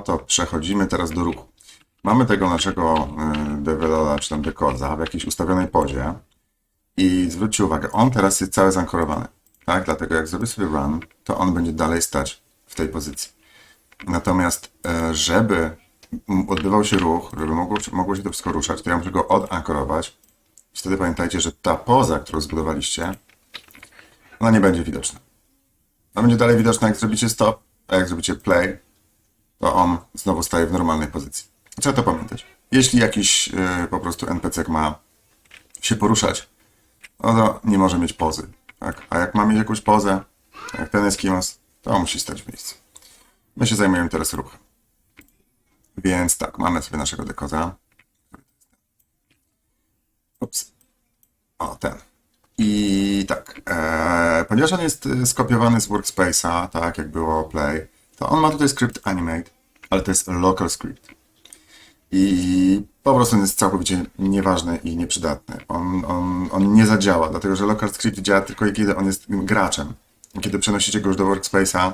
to przechodzimy teraz do ruchu. Mamy tego naszego y, dewelopa, czy tam dekoda w jakiejś ustawionej pozie i zwróćcie uwagę, on teraz jest cały zankorowany, tak? Dlatego jak zrobię sobie run, to on będzie dalej stać w tej pozycji. Natomiast, e, żeby odbywał się ruch, żeby mogło, mogło się to wszystko ruszać, to ja muszę go odankorować. Wtedy pamiętajcie, że ta poza, którą zbudowaliście, ona nie będzie widoczna. Ona będzie dalej widoczna, jak zrobicie stop, a jak zrobicie play, to on znowu staje w normalnej pozycji. Trzeba to pamiętać. Jeśli jakiś e, po prostu NPC ma się poruszać, no to nie może mieć pozy. Tak? A jak ma mieć jakąś pozę, jak ten Eskimos, to on musi stać w miejscu. My się zajmujemy teraz ruchem. Więc tak, mamy sobie naszego dekoza. Ups. O, ten. I tak, e, ponieważ on jest e, skopiowany z Workspace'a, tak jak było Play, to on ma tutaj skrypt Animate, ale to jest local script. I po prostu on jest całkowicie nieważny i nieprzydatny. On, on, on nie zadziała, dlatego że local script działa tylko kiedy on jest graczem. Kiedy przenosicie go już do Workspace'a,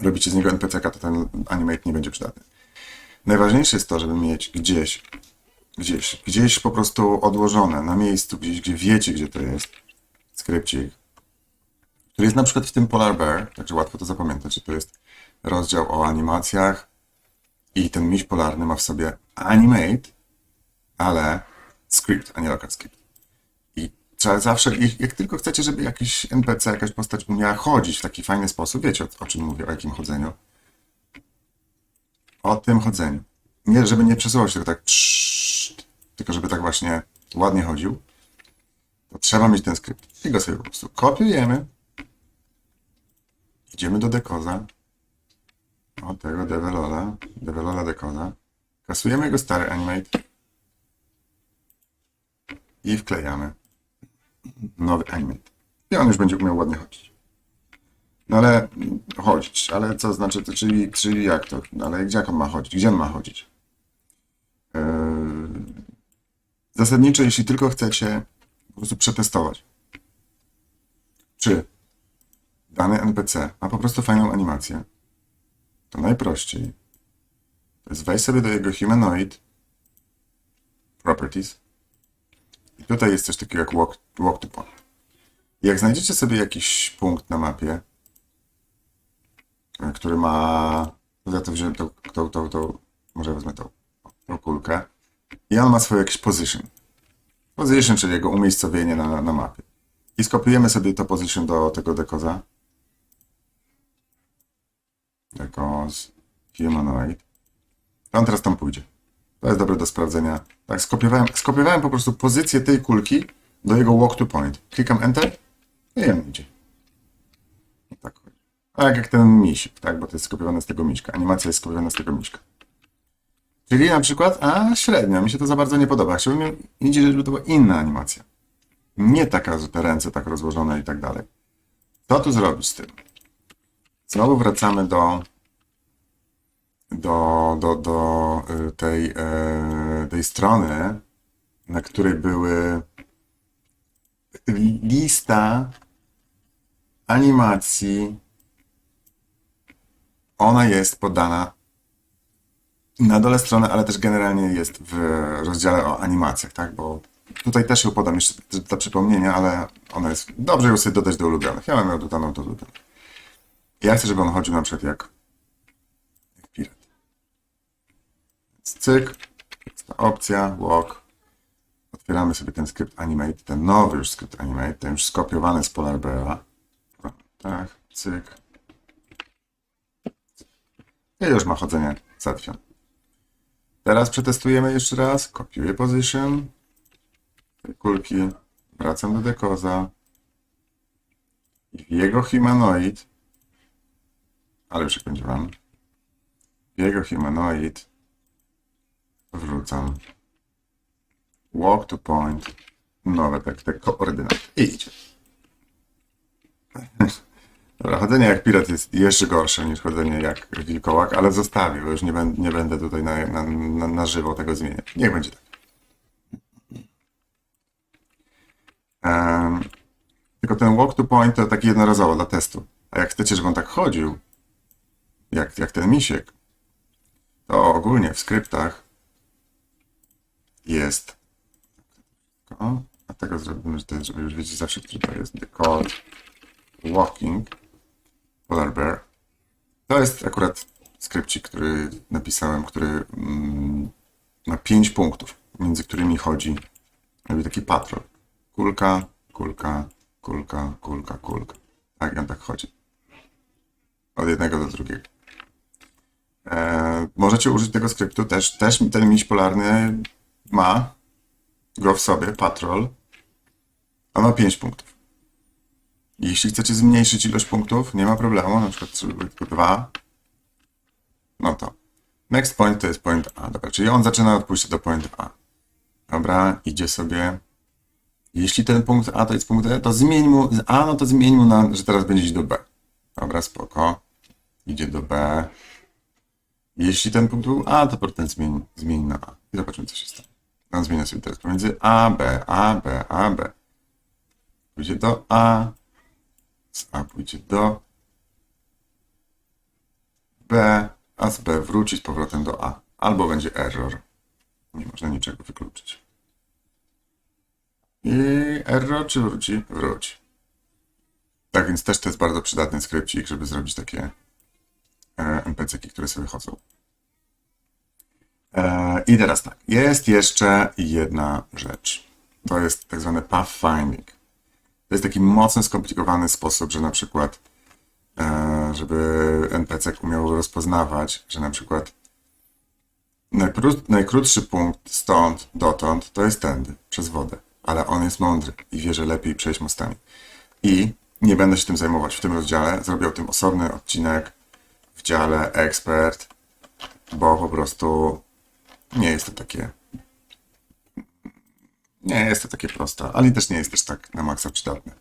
robicie z niego NPC, to ten animate nie będzie przydatny. Najważniejsze jest to, żeby mieć gdzieś, gdzieś, gdzieś po prostu odłożone, na miejscu, gdzieś, gdzie wiecie, gdzie to jest, skrypcik, który jest na przykład w tym Polar Bear, także łatwo to zapamiętać, że to jest rozdział o animacjach i ten miś polarny ma w sobie animate, ale script, a nie local script. I trzeba zawsze, jak- tylko chcecie, żeby jakiś NPC, jakaś postać umiała chodzić w taki fajny sposób, wiecie o, o czym mówię, o jakim chodzeniu? O tym chodzeniu. Nie, żeby nie przesuwał się tylko tak, trzt, tylko żeby tak właśnie ładnie chodził, to trzeba mieć ten skrypt. I go sobie po prostu kopiujemy, idziemy do dekoza, o tego develola, develola dekoza, kasujemy jego stary animate i wklejamy nowy animate. I on już będzie umiał ładnie chodzić. No ale chodzić, ale co znaczy, czyli, czyli jak to? No Ale gdzie on ma chodzić? Gdzie on ma chodzić? Yy, Zasadniczo, jeśli tylko chcecie po prostu przetestować, czy dany NPC ma po prostu fajną animację, to najprościej to jest wejść sobie do jego humanoid properties i tutaj jest coś takiego jak walk, walk to point. Jak znajdziecie sobie jakiś punkt na mapie, e, który ma. Ja to wziąłem tą, tą, tą, tą może wezmę tą, tą kulkę. I on ma swoje jakieś position. Position, czyli jego umiejscowienie na, na mapie. I skopiujemy sobie to position do tego dekoza. Dekoz humanoid. On teraz tam pójdzie. To jest dobre do sprawdzenia. Tak, skopiowałem, skopiowałem po prostu pozycję tej kulki do jego walk to point. Klikam Enter i on idzie. I tak chodzi. Tak jak ten misik, tak? Bo to jest skopiowane z tego miśka. Animacja jest skopiowana z tego miśka. Czyli na przykład, a średnio, mi się to za bardzo nie podoba. Chciałbym idzie, żeby to była inna animacja. Nie taka, że te ręce tak rozłożone i tak dalej. Co tu zrobić z tym? Znowu wracamy do do, do, do y, tej, e, tej strony, na której były lista animacji. Ona jest podana na dole strony, ale też generalnie jest w rozdziale o animacjach, tak? Bo tutaj też ją podam jeszcze dla przypomnienia, ale ona jest. Dobrze ją sobie dodać do ulubionych. Ja mam ją dodaną do ulubionych. Ja chcę, żeby on chodził na przykład jak, jak pirat. Więc cyk, jest ta opcja, walk. Otwieramy sobie ten skrypt animate, ten nowy już skrypt animate, ten już skopiowany z Polar Beara. Tak, cyk. I już ma chodzenie załatwione. Teraz przetestujemy jeszcze raz. Kopiuję position. Te kulki. Wracam do dekoza. I jego humanoid. Ale już jak będzie. W jego humanoid. Wrzucam. Walk to point. Nowe tak, te koordynaty. I idzie. Dobra, chodzenie jak pirat jest jeszcze gorsze niż chodzenie jak wilkołak, ale zostawię, bo już nie, nie będę tutaj na, na, na, na żywo tego zmieniać. Niech będzie tak. Em, tylko ten walk to point to taki jednorazowo dla testu. A jak chcecie, żeby on tak chodził, jak, jak ten misiek, to ogólnie w skryptach jest. O, a tego zrobimy, że już wiedzieć zawsze, który to jest. The code walking polar bear. To jest akurat skrypcik, który napisałem, który mm, ma 5 punktów, między którymi chodzi robi taki patrol. Kulka, kulka, kulka, kulka, kulka. Tak, on tak chodzi. Od jednego do drugiego. E, możecie użyć tego skryptu też. Też ten miś polarny ma go w sobie, patrol. On ma 5 punktów. Jeśli chcecie zmniejszyć ilość punktów, nie ma problemu, na przykład tylko dwa, no to next point to jest point A, dobra, czyli on zaczyna od pójścia do point A. Dobra, idzie sobie. Jeśli ten punkt A to jest punkt E, to zmień mu z A, no to zmień mu na, że teraz będzie iść do B. Dobra, spoko. Idzie do B. Jeśli ten punkt był A, to potem zmień, zmień na A. I zobaczymy, co się stanie. On zmienia sobie teraz pomiędzy A, B, A, B, A, B. Pójdzie do A. Z A pójdzie do B, a z B wróci z powrotem do A. Albo będzie error. Nie można niczego wykluczyć. I error czy wróci? Wróci. Tak więc też to jest bardzo przydatny skrypcik, żeby zrobić takie e, NPC-ki, które sobie chodzą. E, I teraz tak, jest jeszcze jedna rzecz. To jest tak zwany pathfinding. To jest taki mocno skomplikowany sposób, że na przykład, e, żeby NPC umiał rozpoznawać, że na przykład najkrótszy punkt stąd dotąd to jest tędy, przez wodę. Ale on jest mądry i wie, że lepiej przejść mostami. I nie będę się tym zajmować w tym rozdziale. Zrobię o tym osobny odcinek dziale ekspert, bo po prostu nie jest to takie nie jest to takie proste, ale też nie jest też tak na maksa przydatne.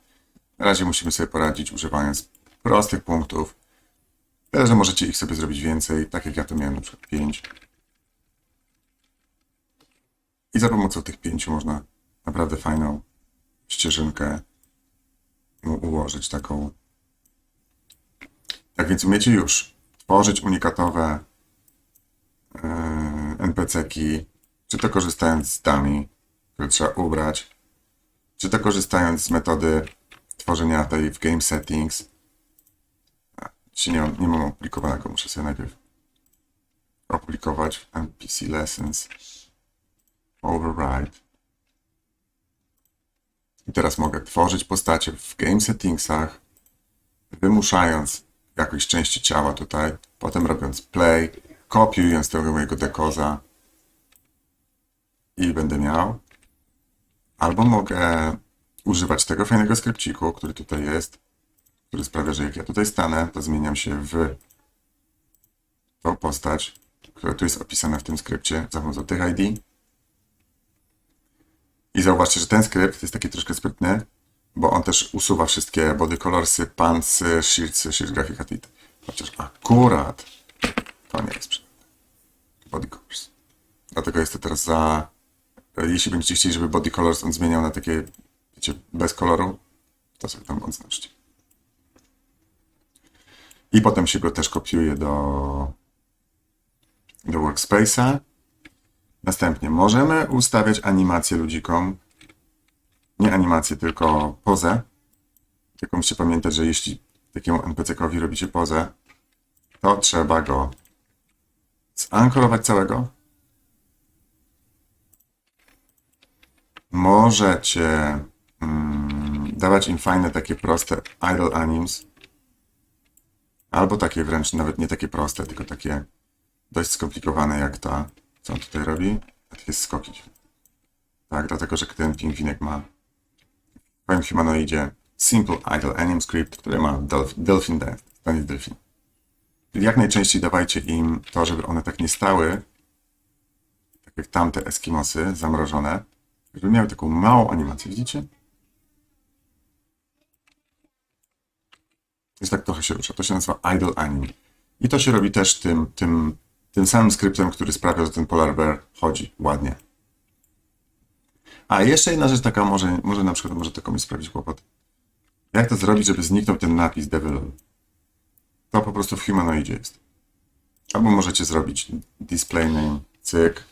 Na razie musimy sobie poradzić używając prostych punktów. Tyle, że możecie ich sobie zrobić więcej, tak jak ja to miałem na przykład 5. I za pomocą tych pięciu można naprawdę fajną ścieżynkę ułożyć taką. Tak więc umiecie już tworzyć unikatowe yy, NPC-ki, czy to korzystając z dummy, które trzeba ubrać, czy to korzystając z metody tworzenia tej w game settings. Dzisiaj nie nie mam opublikowanego, muszę sobie najpierw opublikować w NPC Lessons Override. I teraz mogę tworzyć postacie w game settingsach, wymuszając jakieś części ciała tutaj, potem robiąc play, kopiując tego mojego dekoza i będę miał. Albo mogę używać tego fajnego skrypciku, który tutaj jest, który sprawia, że jak ja tutaj stanę, to zmieniam się w tą postać, która tu jest opisana w tym skrypcie za pomocą tych ID. I zauważcie, że ten skrypt jest taki troszkę sprytny, bo on też usuwa wszystkie body colorsy, pantsy, shieldsy, shield graphic atit. Chociaż akurat to nie jest przydatne. Body colors. Dlatego jest to teraz za... Jeśli będziecie chcieli, żeby body colors on zmieniał na takie, wiecie, bez koloru, to sobie tam odznaczcie. I potem się go też kopiuje do, do workspace'a. Następnie możemy ustawiać animację ludzikom. Nie animację, tylko pozę. Tylko musicie pamiętać, że jeśli takiemu NPC-kowi robicie pozę, to trzeba go zankorować całego. Możecie mm, dawać im fajne, takie proste idle anims. Albo takie wręcz nawet nie takie proste, tylko takie dość skomplikowane jak ta, co on tutaj robi. A takie skoki. Tak, dlatego, że ten pingwinek ma w swoim humanoidzie Simple Idle Anim Script, który ma Delphin nie jest delfin. Czyli jak najczęściej dawajcie im to, żeby one tak nie stały, tak jak tamte Eskimosy zamrożone, żeby miały taką małą animację, widzicie? Jest tak trochę się rusza. To się nazywa Idle Anim. I to się robi też tym, tym, tym samym skryptem, który sprawia, że ten Polar Bear chodzi ładnie. A jeszcze jedna rzecz taka, może, może na przykład może to komuś sprawić kłopot. Jak to zrobić, żeby zniknął ten napis Develop? To po prostu w humanoidzie jest. Albo możecie zrobić display name, cyk,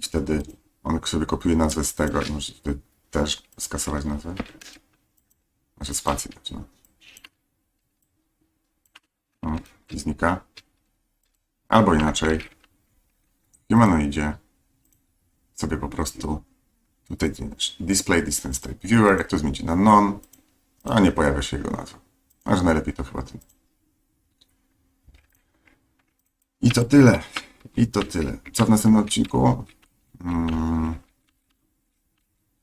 i wtedy on sobie kopiuje nazwę z tego i możecie tutaj też skasować nazwę. Znaczy spację dać, no. O, i znika. Albo inaczej. Humanoidzie sobie po prostu tutaj display distance type viewer, jak to zmienicie na non, a nie pojawia się jego nazwa. A że najlepiej to chyba ten. I to tyle. I to tyle. Co w następnym odcinku? Mm,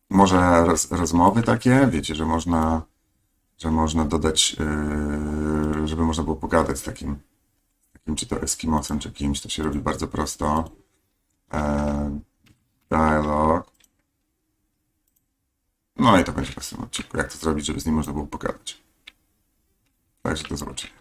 może roz, rozmowy takie, wiecie, że można, że można dodać, yy, żeby można było pogadać z takim, takim czy to Eskimosem, czy kimś, to się robi bardzo prosto. E, dialog. No i to będzie w następnym odcinku. Jak to zrobić, żeby z nim można było pogadać. Także do zobaczenia.